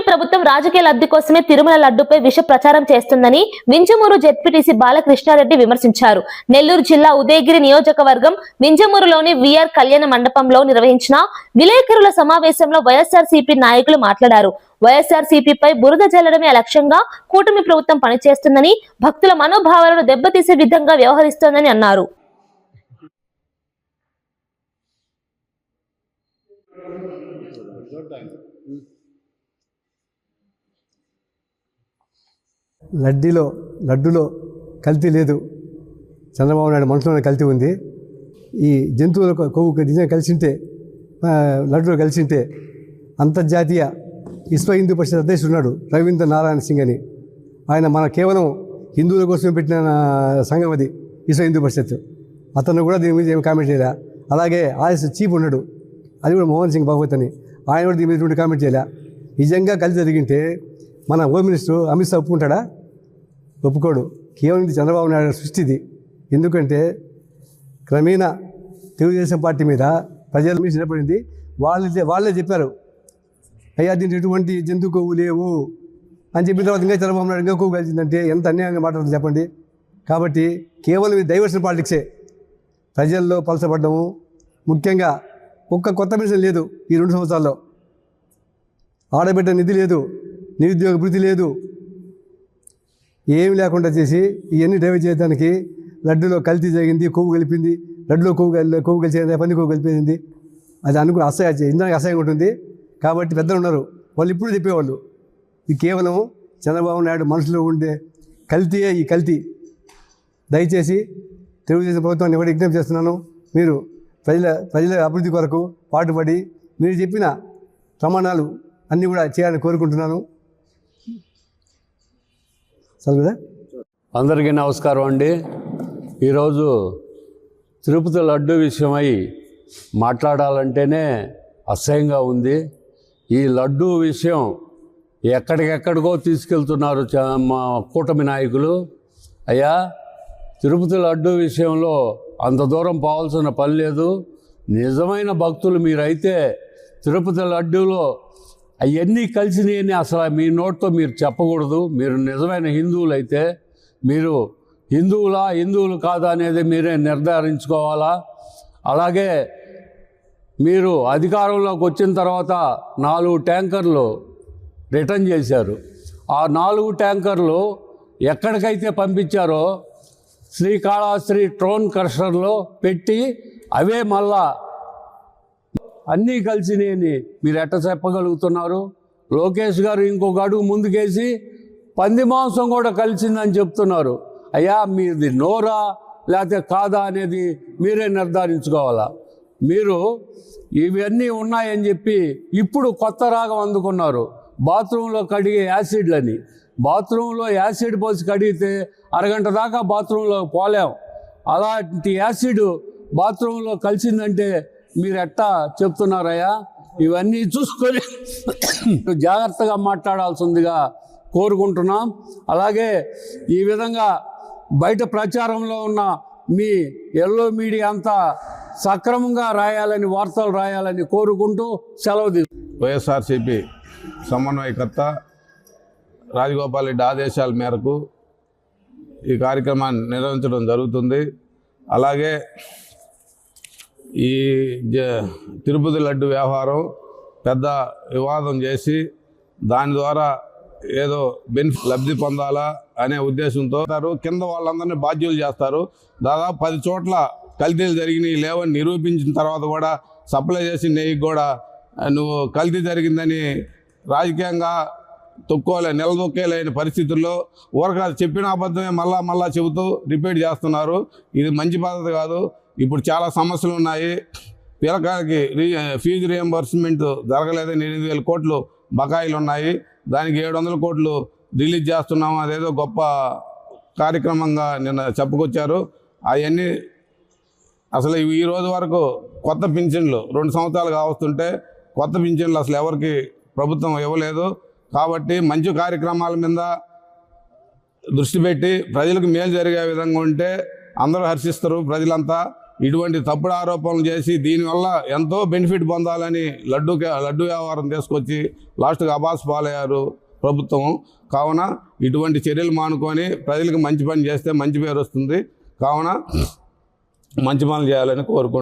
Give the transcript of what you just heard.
కూటమి ప్రభుత్వం రాజకీయ లబ్ధి కోసమే తిరుమల లడ్డుపై విష ప్రచారం చేస్తుందని వింజమూరు జెడ్పీటీసీ బాలకృష్ణారెడ్డి విమర్శించారు. నెల్లూరు జిల్లా ఉదయగిరి నియోజకవర్గం వింజమూరులోని విఆర్ కళ్యాణ మండపంలో నిర్వహించిన విలేకరుల సమావేశంలో వైఎస్ఆర్ నాయకులు మాట్లాడారు. వైఎస్ఆర్ సిపిపై బురద జల్లడమే లక్ష్యంగా కూటమి ప్రభుత్వం పనిచేస్తుందని భక్తుల మనోభావాలను దెబ్బతీసే విధంగా వ్యవహరిస్తోందని అన్నారు. లడ్డీలో లడ్డులో కల్తీ లేదు. చంద్రబాబు నాయుడు మనసులోనే కల్తీ ఉంది. ఈ జంతువుల కొవ్వు నిజంగా కలిసింటే లడ్డులో కలిసింటే అంతర్జాతీయ విశ్వ హిందూ పరిషత్ అధ్యక్షుడు ఉన్నాడు రవీంద్ర నారాయణ సింగ్ అని. ఆయన మన కేవలం హిందువుల కోసం పెట్టిన సంఘం అది విశ్వ హిందూ పరిషత్. అతను కూడా దీని మీద ఏమి కామెంట్ చేయలే. అలాగే ఆర్ఎస్ చీఫ్ ఉన్నాడు. అది కూడా మోహన్ సింగ్ భగవత్ అని. ఆయన కూడా దీని మీద కామెంట్ చేయలే. నిజంగా కలిసి జరిగింటే మన హోమ్ మినిస్టర్ అమిత్ షా ఒప్పుకుంటాడా? ఒప్పుకోడు. కేవలం ఇది చంద్రబాబు నాయుడు సృష్టిది. ఎందుకంటే క్రమేణా తెలుగుదేశం పార్టీ మీద ప్రజల మీద నిలబడింది. వాళ్ళే వాళ్ళే చెప్పారు. అయ్యా దీంట్లో ఎటువంటి జంతు కొవ్వు లేవు అని చెప్పిన తర్వాత ఇంకా చంద్రబాబు నాయుడు ఇంకా కొవ్వు కలిసిందంటే ఎంత అన్యాయంగా మాట్లాడుతుంది చెప్పండి. కాబట్టి కేవలం ఇది డైవర్షన్ పాలిటిక్సే. ప్రజల్లో పలసపడ్డము. ముఖ్యంగా ఒక్క కొత్త మిషన్ లేదు ఈ రెండు సంవత్సరాల్లో. ఆడబిడ్డ నిధి లేదు. నిరుద్యోగ భృతి లేదు. ఏమి లేకుండా చేసి ఇవన్నీ డైవర్ట్ చేయడానికి లడ్డులో కల్తీ జరిగింది కొవ్వు కలిపింది లడ్డులో కొవ్వు కలి కొవ్వు కలిసింది పని కొవ్వు కలిపింది. అది అనుకుని అసహ్య ఇందాక అసహ్యంగా ఉంటుంది. కాబట్టి పెద్దలు ఉన్నారు. వాళ్ళు ఇప్పుడు చెప్పేవాళ్ళు. ఇది కేవలం చంద్రబాబు నాయుడు మనసులో ఉండే కల్తీయే ఈ కల్తీ. దయచేసి తెలుగుదేశం ప్రభుత్వాన్ని ఎవరు విజ్ఞప్తి చేస్తున్నాను మీరు ప్రజల ప్రజల అభివృద్ధి కొరకు పాటుపడి మీరు చెప్పిన ప్రమాణాలు అన్నీ కూడా చేయాలని కోరుకుంటున్నాను. చాలు అందరికీ నమస్కారం అండి. ఈరోజు తిరుపతి లడ్డు విషయమై మాట్లాడాలంటేనే అసహ్యంగా ఉంది. ఈ లడ్డు విషయం ఎక్కడికెక్కడికో తీసుకెళ్తున్నారు చ- మా కూటమి నాయకులు. అయ్యా తిరుపతి లడ్డు విషయంలో అంత దూరం పోవాల్సిన పని లేదు. నిజమైన భక్తులు మీరైతే తిరుపతి లడ్డూలో అవన్నీ కలిసినాయని అసలు మీ నోట్తో మీరు చెప్పకూడదు. మీరు నిజమైన హిందువులు అయితే మీరు హిందువులా హిందువులు కాదా అనేది మీరే నిర్ధారించుకోవాలా? అలాగే మీరు అధికారంలోకి వచ్చిన తర్వాత నాలుగు ట్యాంకర్లు రిటర్న్ చేశారు. ఆ నాలుగు ట్యాంకర్లు ఎక్కడికైతే పంపించారో శ్రీకాళహస్త్రి ట్రోన్ క్రషర్లో పెట్టి అవే మళ్ళా అన్నీ కలిసినాయని మీరు ఎట్ట చెప్పగలుగుతున్నారు? లోకేష్ గారు ఇంకొక అడుగు ముందుకేసి పంది మాంసం కూడా కలిసిందని చెప్తున్నారు. అయ్యా మీది నోరా లేకపోతే కాదా అనేది మీరే నిర్ధారించుకోవాలా? మీరు ఇవన్నీ ఉన్నాయని చెప్పి ఇప్పుడు కొత్త రాగం అందుకున్నారు. బాత్రూంలో కడిగే యాసిడ్లని. బాత్రూంలో యాసిడ్ పోసి కడిగితే అరగంట దాకా బాత్రూంలో పోలేం. అలాంటి యాసిడ్ బాత్రూంలో కలిసిందంటే మీరు ఎట్టా చెప్తున్నారయ్యా ఇవన్నీ చూసుకొని జాగ్రత్తగా మాట్లాడాల్సిందిగా కోరుకుంటున్నాం అలాగే ఈ విధంగా బయట ప్రచారంలో ఉన్న మీ ఎల్లో మీడియా అంతా సక్రమంగా రాయాలని వార్తలు రాయాలని కోరుకుంటూ సెలవు తీసుకుంటున్నాం. వైఎస్ఆర్సీపీ సమన్వయకర్త రాజగోపాల్ రెడ్డి ఆదేశాల మేరకు ఈ కార్యక్రమాన్ని నిర్వహించడం జరుగుతుంది అలాగే ఈ జ తిరుపతి లడ్డు వ్యవహారం పెద్ద వివాదం చేసి దాని ద్వారా ఏదో బెనిఫిట్ లబ్ధి పొందాలా అనే ఉద్దేశంతో కింద వాళ్ళందరినీ బాధ్యులు చేస్తారు. దాదాపు పది చోట్ల కల్తీలు జరిగినాయి లేవని నిరూపించిన తర్వాత కూడా సప్లై చేసి నెయ్యి కూడా నువ్వు కల్తీ జరిగిందని రాజకీయంగా తొక్కోలే నిలదొక్కేలేని పరిస్థితుల్లో ఊరకాదు చెప్పిన అబద్ధమే మళ్ళా మళ్ళా చెబుతూ రిపీట్ చేస్తున్నారు. ఇది మంచి పద్ధతి కాదు. ఇప్పుడు చాలా సమస్యలు ఉన్నాయి. పిల్లకాయలకి రీ ఫీజు రియంబర్స్మెంట్ జరగలేదని ఎనిమిది వేల కోట్లు బకాయిలు ఉన్నాయి. దానికి ఏడు వందల కోట్లు రిలీజ్ చేస్తున్నాము అదేదో గొప్ప కార్యక్రమంగా నిన్న చెప్పుకొచ్చారు. అవన్నీ అసలు ఈ రోజు వరకు కొత్త పింఛన్లు రెండు సంవత్సరాలు కావస్తుంటే కొత్త పింఛన్లు అసలు ఎవరికి ప్రభుత్వం ఇవ్వలేదు. కాబట్టి మంచి కార్యక్రమాల మీద దృష్టి పెట్టి ప్రజలకు మేలు జరిగే విధంగా ఉంటే అందరూ హర్షిస్తారు ప్రజలంతా. ఇటువంటి తప్పుడు ఆరోపణలు చేసి దీనివల్ల ఎంతో బెనిఫిట్ పొందాలని లడ్డు లడ్డు వ్యాపారం తీసుకొచ్చి లాస్ట్గా అబాస్ పాలయ్యారు ప్రభుత్వం. కావున ఇటువంటి చర్యలు మానుకొని ప్రజలకు మంచి పని చేస్తే మంచి పేరు వస్తుంది. కావున మంచి పనులు చేయాలని కోరుకుంటున్నాను